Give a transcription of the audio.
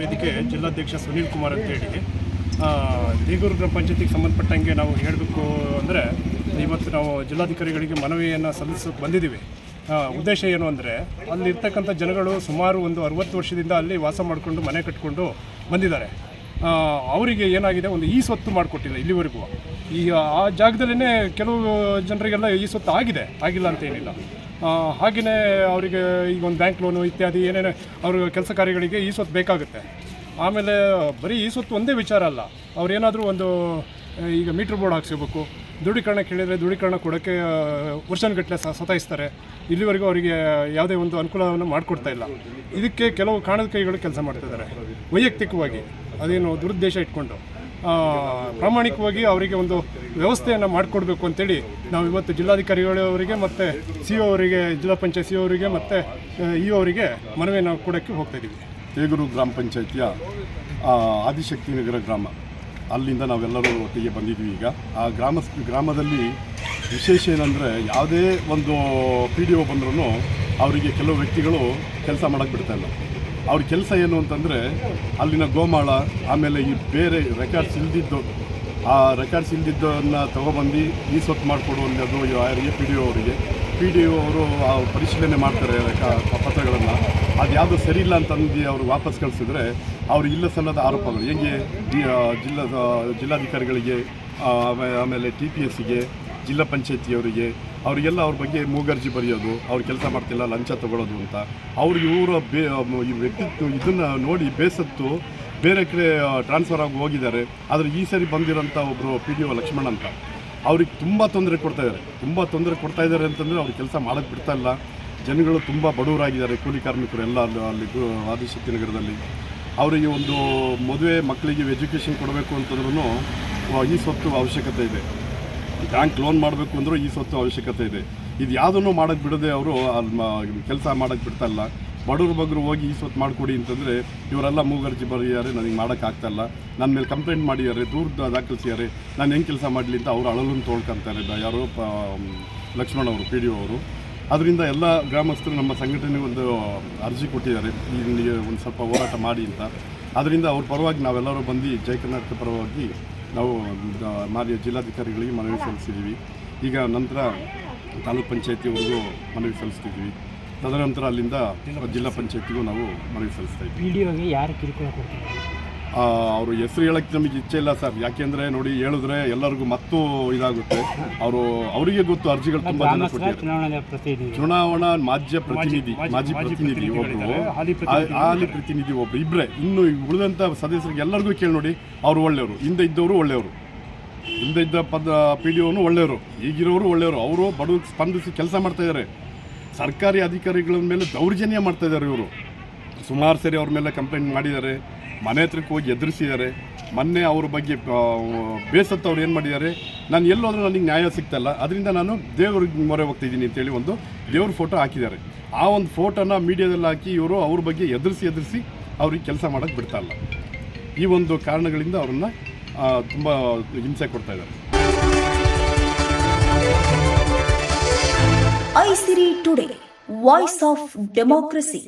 ವೇದಿಕೆ ಜಿಲ್ಲಾಧ್ಯಕ್ಷ ಸುನೀಲ್ ಕುಮಾರ್ ಅಂತ ಹೇಳಿ ದೇಗೂರು ಗ್ರಾಮ ಪಂಚಾಯತಿಗೆ ಸಂಬಂಧಪಟ್ಟಂಗೆ ನಾವು ಹೇಳಬೇಕು ಅಂದರೆ ಇವತ್ತು ನಾವು ಜಿಲ್ಲಾಧಿಕಾರಿಗಳಿಗೆ ಮನವಿಯನ್ನು ಸಲ್ಲಿಸೋಕೆ ಬಂದಿದ್ದೀವಿ. ಉದ್ದೇಶ ಏನು ಅಂದರೆ ಅಲ್ಲಿರ್ತಕ್ಕಂಥ ಜನಗಳು ಸುಮಾರು ಒಂದು ಅರುವತ್ತು ವರ್ಷದಿಂದ ಅಲ್ಲಿ ವಾಸ ಮಾಡಿಕೊಂಡು ಮನೆ ಕಟ್ಕೊಂಡು ಬಂದಿದ್ದಾರೆ. ಅವರಿಗೆ ಏನಾಗಿದೆ? ಒಂದು ಈ ಸ್ವತ್ತು ಮಾಡಿಕೊಟ್ಟಿಲ್ಲ ಇಲ್ಲಿವರೆಗೂ. ಈ, ಆ ಜಾಗದಲ್ಲೇ ಕೆಲವು ಜನರಿಗೆಲ್ಲ ಈ ಸ್ವತ್ತು ಆಗಿದೆ. ಆಗಿಲ್ಲ ಅಂತ ಏನಿಲ್ಲ. ಹಾಗೆಯೇ ಅವರಿಗೆ ಈಗ ಒಂದು ಬ್ಯಾಂಕ್ ಲೋನು ಇತ್ಯಾದಿ ಏನೇನು ಅವ್ರ ಕೆಲಸ ಕಾರ್ಯಗಳಿಗೆ ಈ ಸೊತ್ತು ಬೇಕಾಗುತ್ತೆ. ಆಮೇಲೆ ಬರೀ ಈ ಸೊತ್ತು ಒಂದೇ ವಿಚಾರ ಅಲ್ಲ, ಅವ್ರೇನಾದರೂ ಒಂದು ಈಗ ಮೀಟ್ರ್ ಬೋರ್ಡ್ ಹಾಕ್ಸಿರ್ಬೇಕು ದೃಢೀಕರಣ ಕೇಳಿದರೆ ದೃಢೀಕರಣ ಕೊಡೋಕ್ಕೆ ವರ್ಷನಗಟ್ಟಲೆ ಸತಾಯಿಸ್ತಾರೆ. ಇಲ್ಲಿವರೆಗೂ ಅವರಿಗೆ ಯಾವುದೇ ಒಂದು ಅನುಕೂಲವನ್ನು ಮಾಡಿಕೊಡ್ತಾ ಇಲ್ಲ. ಇದಕ್ಕೆ ಕೆಲವು ಕಾಣದ ಕೈಗಳು ಕೆಲಸ ಮಾಡ್ತಿದ್ದಾರೆ ವೈಯಕ್ತಿಕವಾಗಿ ಅದೇನು ದುರುದ್ದೇಶ ಇಟ್ಕೊಂಡು. ಪ್ರಾಮಾಣಿಕವಾಗಿ ಅವರಿಗೆ ಒಂದು ವ್ಯವಸ್ಥೆಯನ್ನು ಮಾಡಿಕೊಡ್ಬೇಕು ಅಂತೇಳಿ ನಾವು ಇವತ್ತು ಜಿಲ್ಲಾಧಿಕಾರಿಗಳವರಿಗೆ ಮತ್ತು ಸಿ ಅವರಿಗೆ, ಜಿಲ್ಲಾ ಪಂಚಾಯತ್ ಸಿ ಅವರಿಗೆ ಮತ್ತು ಇ ಅವರಿಗೆ ಮನವಿಯನ್ನು ಕೊಡೋಕ್ಕೆ ಹೋಗ್ತಾ ಇದ್ದೀವಿ. ತೇಗೂರು ಗ್ರಾಮ ಪಂಚಾಯಿತಿಯ ಆದಿಶಕ್ತಿ ನಗರ ಗ್ರಾಮ. ಅಲ್ಲಿಂದ ನಾವೆಲ್ಲರೂ ಒಟ್ಟಿಗೆ ಬಂದಿದ್ವಿ ಈಗ. ಆ ಗ್ರಾಮ, ಗ್ರಾಮದಲ್ಲಿ ವಿಶೇಷ ಏನಂದರೆ ಯಾವುದೇ ಒಂದು ಪಿ ಡಿ ಒ ಬಂದ್ರೂ ಅವರಿಗೆ ಕೆಲವು ವ್ಯಕ್ತಿಗಳು ಕೆಲಸ ಮಾಡೋಕ್ಕೆ ಬಿಡ್ತಾ ಇಲ್ಲ. ಅವ್ರ ಕೆಲಸ ಏನು ಅಂತಂದರೆ ಅಲ್ಲಿನ ಗೋಮಾಳ, ಆಮೇಲೆ ಈ ಬೇರೆ ರೆಕಾರ್ಡ್ಸ್ ಇಲ್ದಿದ್ದು, ಆ ರೆಕಾರ್ಡ್ಸ್ ಇಲ್ದಿದ್ದನ್ನು ತೊಗೊಬಂದು ಈ ಸೊತ್ತು ಮಾಡಿಕೊಡುವಂಥದ್ದು ಯಾರಿಗೆ ಪಿ ಡಿ ಒ ಅವರಿಗೆ. ಪಿ ಡಿ ಒ ಅವರು ಆ ಪರಿಶೀಲನೆ ಮಾಡ್ತಾರೆ ಪತ್ರಗಳನ್ನು. ಅದು ಯಾವುದು ಸರಿ ಇಲ್ಲ ಅಂತಂದು ಅವರು ವಾಪಸ್ ಕಳಿಸಿದ್ರೆ ಅವರು ಇಲ್ಲ ಸಲ್ಲದ ಆರೋಪಗಳು. ಹೆಂಗೆ? ಜಿಲ್ಲಾ ಜಿಲ್ಲಾಧಿಕಾರಿಗಳಿಗೆ ಆಮೇಲೆ ಟಿ ಪಿ ಎಸ್ಸಿಗೆ ಜಿಲ್ಲಾ ಪಂಚಾಯತಿಯವರಿಗೆ ಅವರಿಗೆಲ್ಲ ಅವ್ರ ಬಗ್ಗೆ ಮೂಗರ್ಜಿ ಬರೆಯೋದು, ಅವ್ರು ಕೆಲಸ ಮಾಡ್ತಿಲ್ಲ, ಲಂಚ ತಗೊಳ್ಳೋದು ಅಂತ. ಅವ್ರು ಇವರ ಬೇ ಈ ವ್ಯಕ್ತಿತ್ವ ಇದನ್ನು ನೋಡಿ ಬೇಸತ್ತು ಬೇರೆ ಕಡೆ ಟ್ರಾನ್ಸ್ಫರ್ ಆಗಿ ಹೋಗಿದ್ದಾರೆ. ಆದರೆ ಈ ಸರಿ ಬಂದಿರೋಂಥ ಒಬ್ಬರು ಪಿ ಡಿ ಒ ಲಕ್ಷ್ಮಣ್ ಅಂತ, ಅವ್ರಿಗೆ ತುಂಬ ತೊಂದರೆ ಕೊಡ್ತಾ ಇದ್ದಾರೆ ತುಂಬ ತೊಂದರೆ ಕೊಡ್ತಾ ಇದ್ದಾರೆ ಅಂತಂದರೆ ಅವ್ರು ಕೆಲಸ ಮಾಡೋಕ್ಕೆ ಬಿಡ್ತಾ ಇಲ್ಲ. ಜನಗಳು ತುಂಬ ಬಡವರಾಗಿದ್ದಾರೆ. ಕೂಲಿ ಕಾರ್ಮಿಕರು ಎಲ್ಲ ಅಲ್ಲಿ ಆದಿಶಕ್ತಿ ನಗರದಲ್ಲಿ. ಅವರಿಗೆ ಒಂದು ಮದುವೆ ಮಕ್ಕಳಿಗೆ ಎಜುಕೇಷನ್ ಕೊಡಬೇಕು ಅಂತಂದ್ರೂ ಈ ಸ್ವತ್ತು ಅವಶ್ಯಕತೆ ಇದೆ. ಬ್ಯಾಂಕ್ ಲೋನ್ ಮಾಡಬೇಕು ಅಂದರೂ ಈ ಸ್ವತ್ತು ಅವಶ್ಯಕತೆ ಇದೆ. ಇದು ಯಾವುದನ್ನು ಮಾಡೋಕ್ಕೆ ಬಿಡದೆ ಅವರು ಕೆಲಸ ಮಾಡೋಕ್ಕೆ ಬಿಡ್ತಾ ಇಲ್ಲ. ಬಡವ್ರ ಬಗ್ಗರು ಹೋಗಿ ಈ ಸ್ವತ್ತು ಮಾಡಿಕೊಡಿ ಅಂತಂದರೆ ಇವರೆಲ್ಲ ಮೂಗರ್ಜಿ ಬರೆಯಾರೆ, ನನಗೆ ಮಾಡೋಕ್ಕಾಗ್ತಾ ಇಲ್ಲ. ನನ್ನ ಮೇಲೆ ಕಂಪ್ಲೇಂಟ್ ಮಾಡಿದ್ದಾರೆ ದೂರ ದಾಖಲಿಸಿದ್ದಾರೆ. ನಾನು ಹೆಂಗೆ ಕೆಲಸ ಮಾಡಲಿ ಅಂತ ಅವರು ಅಳಲನ್ನು ತೊಳ್ಕೊಂತಾರೆ ಯಾರೋ ಪ ಲಕ್ಷ್ಮಣ್ ಅವರು, ಪಿ ಡಿ ಒ ಅವರು. ಅದರಿಂದ ಎಲ್ಲ ಗ್ರಾಮಸ್ಥರು ನಮ್ಮ ಸಂಘಟನೆಗೆ ಒಂದು ಅರ್ಜಿ ಕೊಟ್ಟಿದ್ದಾರೆ. ಇಲ್ಲಿ ಒಂದು ಸ್ವಲ್ಪ ಹೋರಾಟ ಮಾಡಿ ಅಂತ. ಅದರಿಂದ ಅವ್ರ ಪರವಾಗಿ ನಾವೆಲ್ಲರೂ ಬಂದು ಜಯ ಕರ್ನಾಟಕ ಪರವಾಗಿ ನಾವು ಮಾನ್ಯ ಜಿಲ್ಲಾಧಿಕಾರಿಗಳಿಗೆ ಮನವಿ ಸಲ್ಲಿಸಿದ್ದೀವಿ. ಈಗ ನಂತರ ತಾಲೂಕ್ ಪಂಚಾಯತಿವರೆಗೂ ಮನವಿ ಸಲ್ಲಿಸ್ತಿದ್ದೀವಿ. ತದನಂತರ ಅಲ್ಲಿಂದ ಜಿಲ್ಲಾ ಪಂಚಾಯತಿಗೂ ನಾವು ಮನವಿ ಸಲ್ಲಿಸ್ತಾ ಇದ್ದೀವಿ. ಪಿ ಡಿ ಯಾರು ಕಿರುಕುಳ ಕೊಡ್ತಾರೆ ಅವರು ಹೆಸರು ಹೇಳಕ್ಕೆ ನಮಗೆ ಇಚ್ಛೆ ಇಲ್ಲ ಸರ್. ಯಾಕೆಂದ್ರೆ ನೋಡಿ ಹೇಳಿದ್ರೆ ಎಲ್ಲರಿಗೂ ಮತ್ತೂ ಇದಾಗುತ್ತೆ. ಅವರು ಅವರಿಗೆ ಗೊತ್ತು ಅರ್ಜಿಗಳು ತುಂಬಾ ಜನ ಕೊಟ್ಟಿದ್ದಾರೆ. ಚುನಾವಣಾ ಮಾಜ್ಯ ಪ್ರತಿನಿಧಿ ಮಾಜಿ- ಪ್ರತಿನಿಧಿ ಒಬ್ರು. ಹಾಲಿ ಪ್ರತಿನಿಧಿ ಒಬ್ರು. ಇಬ್ಬರೇ ಇನ್ನು ಉಳಿದಂಥ ಸದಸ್ಯರಿಗೆ ಎಲ್ಲರಿಗೂ ಕೇಳಿ ನೋಡಿ ಅವರು ಒಳ್ಳೆಯವರು. ಹಿಂದೆ ಇದ್ದವರು ಒಳ್ಳೆಯವರು. ಹಿಂದೆ ಇದ್ದ ಪದ ಪಿ ಡಿ ಒನು ಒಳ್ಳೆಯವರು. ಈಗಿರೋರು ಒಳ್ಳೆಯವರು. ಅವರು ಬಡವ್ರಿಗೆ ಸ್ಪಂದಿಸಿ ಕೆಲಸ ಮಾಡ್ತಾ ಇದ್ದಾರೆ. ಸರ್ಕಾರಿ ಅಧಿಕಾರಿಗಳ ಮೇಲೆ ದೌರ್ಜನ್ಯ ಮಾಡ್ತಾ ಇದ್ದಾರೆ ಇವರು. ಸುಮಾರು ಸರಿ ಅವ್ರ ಮೇಲೆ ಕಂಪ್ಲೇಂಟ್ ಮಾಡಿದ್ದಾರೆ. ಮನೆ ಹತ್ರಕ್ಕೆ ಹೋಗಿ ಎದುರಿಸಿದ್ದಾರೆ. ಮೊನ್ನೆ ಅವ್ರ ಬಗ್ಗೆ ಬೇಸತ್ತವ್ರು ಏನು ಮಾಡಿದ್ದಾರೆ, ನಾನು ಎಲ್ಲೋದ್ರೂ ನನಗೆ ನ್ಯಾಯ ಸಿಗ್ತಲ್ಲ, ಅದರಿಂದ ನಾನು ದೇವ್ರಿಗೆ ಮೊರೆ ಹೋಗ್ತಿದ್ದೀನಿ ಅಂತೇಳಿ ಒಂದು ದೇವ್ರ ಫೋಟೋ ಹಾಕಿದ್ದಾರೆ. ಆ ಒಂದು ಫೋಟೋನ ಮೀಡಿಯಾದಲ್ಲಿ ಹಾಕಿ ಇವರು ಅವ್ರ ಬಗ್ಗೆ ಎದುರಿಸಿ ಎದುರಿಸಿ ಅವ್ರಿಗೆ ಕೆಲಸ ಮಾಡೋಕ್ಕೆ ಬಿಡ್ತಾಯಿಲ್ಲ ಈ ಒಂದು ಕಾರಣಗಳಿಂದ ಅವ್ರನ್ನ ತುಂಬ ಹಿಂಸೆ ಕೊಡ್ತಾ ಇದ್ದಾರೆ. Aisiri today voice of democracy